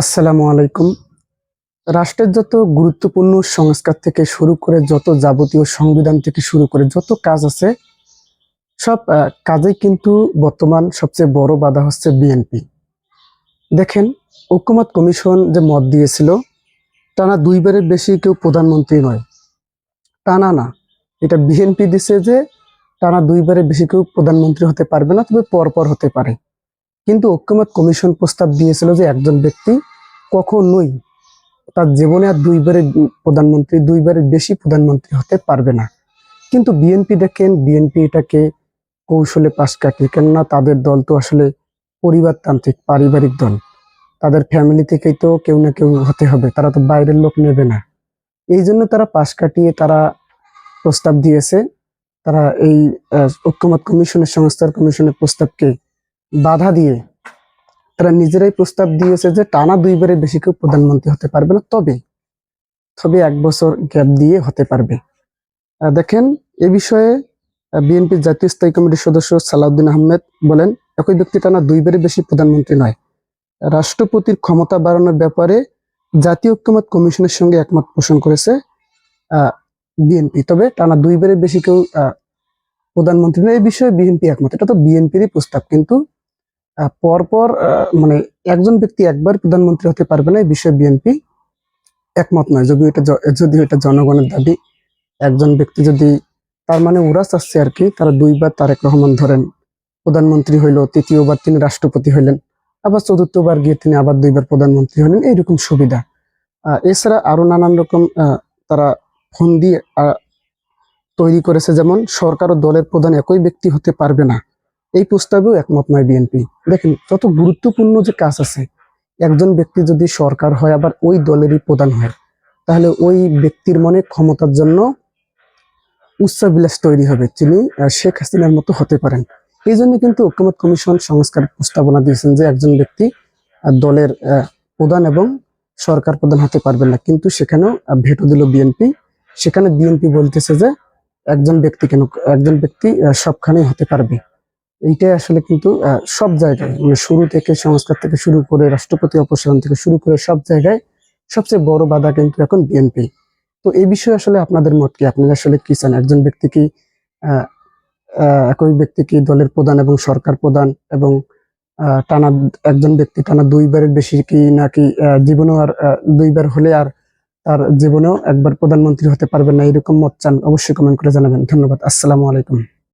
আসসালামু আলাইকুম। রাষ্ট্রের যত গুরুত্বপূর্ণ সংস্কার থেকে শুরু করে যত যাবতীয় সংবিধান থেকে শুরু করে যত কাজ আছে, সব কাজেই কিন্তু বর্তমান সবচেয়ে বড় বাধা হচ্ছে বিএনপি। দেখেন, ঐক্যমত কমিশন যে মত দিয়েছিল টানা দুইবারের বেশি কেউ প্রধানমন্ত্রী নয়। টানা না এটা বিএনপি দিছে যে টানা দুইবারের বেশি কেউ প্রধানমন্ত্রী হতে পারবে না, তবে পরপর হতে পারে। কিন্তু ঐক্যমত কমিশন প্রস্তাব দিয়েছিল যে একজন ব্যক্তি কখনোই তার জীবনে আর দুইবারের প্রধানমন্ত্রী, দুইবারের বেশি প্রধানমন্ত্রী হতে পারবে না। কিন্তু বিএনপি দেখেন, বিএনপি এটাকে কৌশলে পাশ কাটিয়ে, কেননা তাদের দল তো আসলে পরিবারতান্ত্রিক, পারিবারিক দল। তাদের ফ্যামিলি থেকেই তো কেউ না কেউ হতে হবে, তারা তো বাইরের লোক নেবে না। এই জন্য তারা পাশ কাটিয়ে তারা প্রস্তাব দিয়েছে, তারা এই ঐক্যমত কমিশনের সংস্থার কমিশনের প্রস্তাবকে বাধা দিয়ে তারা নিজেরাই প্রস্তাব দিয়েছে যে টানা দুইবারের বেশি কেউ প্রধানমন্ত্রী হতে পারবে না, তবে তবে এক বছর গ্যাপ দিয়ে হতে পারবে। দেখেন, এ বিষয়ে বিএনপির জাতীয় স্থায়ী কমিটির সদস্য সালাউদ্দিন আহমেদ বলেন, একই ব্যক্তি টানা দুইবারের বেশি প্রধানমন্ত্রী নয়। রাষ্ট্রপতির ক্ষমতা বাড়ানোর ব্যাপারে জাতীয় ঐক্যমত কমিশনের সঙ্গে একমত পোষণ করেছে বিএনপি। তবে টানা দুইবারের বেশি কেউ প্রধানমন্ত্রী নয় এই বিষয়ে বিএনপি একমত। এটা তো বিএনপিরই প্রস্তাব, কিন্তু পরপর মানে একজন ব্যক্তি একবার প্রধানমন্ত্রী হতে পারবে না, এই বিষয়ে বিএনপি একমত নয়। যদিও এটা যদিও এটা জনগণের দাবি, একজন ব্যক্তি যদি তার মানে ওরা চাচ্ছে আর কি, তারা দুইবার তারেক রহমান ধরেন, প্রধানমন্ত্রী হইল, তৃতীয়বার তিনি রাষ্ট্রপতি হইলেন, আবার চতুর্থবার গিয়ে তিনি আবার দুইবার প্রধানমন্ত্রী হলেন, এইরকম সুবিধা। এছাড়া আরও নানান রকম তারা ফন্দি তৈরি করেছে, যেমন সরকার ও দলের প্রধান একই ব্যক্তি হতে পারবে না। এই প্রস্তাবেও একমত নয় বিএনপি দেখেন, যত গুরুত্বপূর্ণ যে কাজ আছে, একজন ব্যক্তি যদি সরকার হয়, আবার ওই দলেরই প্রধান হয়, তাহলে ওই ব্যক্তির মনে ক্ষমতার জন্য উচ্চাবিলাস তৈরি হবে। তিনি শেখ হাসিনার মতো হতে পারেন। এই জন্য কিন্তু ঐক্যমত কমিশন সংস্কার প্রস্তাবনা দিয়েছেন যে একজন ব্যক্তি দলের প্রধান এবং সরকার প্রধান হতে পারবেন না। কিন্তু সেখানেও ভেটো দিল বিএনপি সেখানে বিএনপি বলতেছে যে, একজন ব্যক্তি কেন, একজন ব্যক্তি সবখানেই হতে পারবে। এইটাই আসলে কিন্তু সব জায়গায় মানে শুরু থেকে সংস্কার থেকে শুরু করে রাষ্ট্রপতি অপসারণ থেকে শুরু করে সব জায়গায় সবচেয়ে বড় বাধা কিন্তু এখন বিএনপি তো এই বিষয়ে আসলে আপনাদের মত কি? আপনারা আসলে কি চান? একজন ব্যক্তি কি একই ব্যক্তি কি দলের প্রধান এবং সরকার প্রধান এবং টানা একজন ব্যক্তি টানা দুইবারের বেশি কি নাকি জীবনেও আর দুইবার হলে আর তার জীবনেও একবার প্রধানমন্ত্রী হতে পারবেন না? এরকম মত চান? অবশ্যই কমেন্ট করে জানাবেন। ধন্যবাদ। আসসালামু আলাইকুম।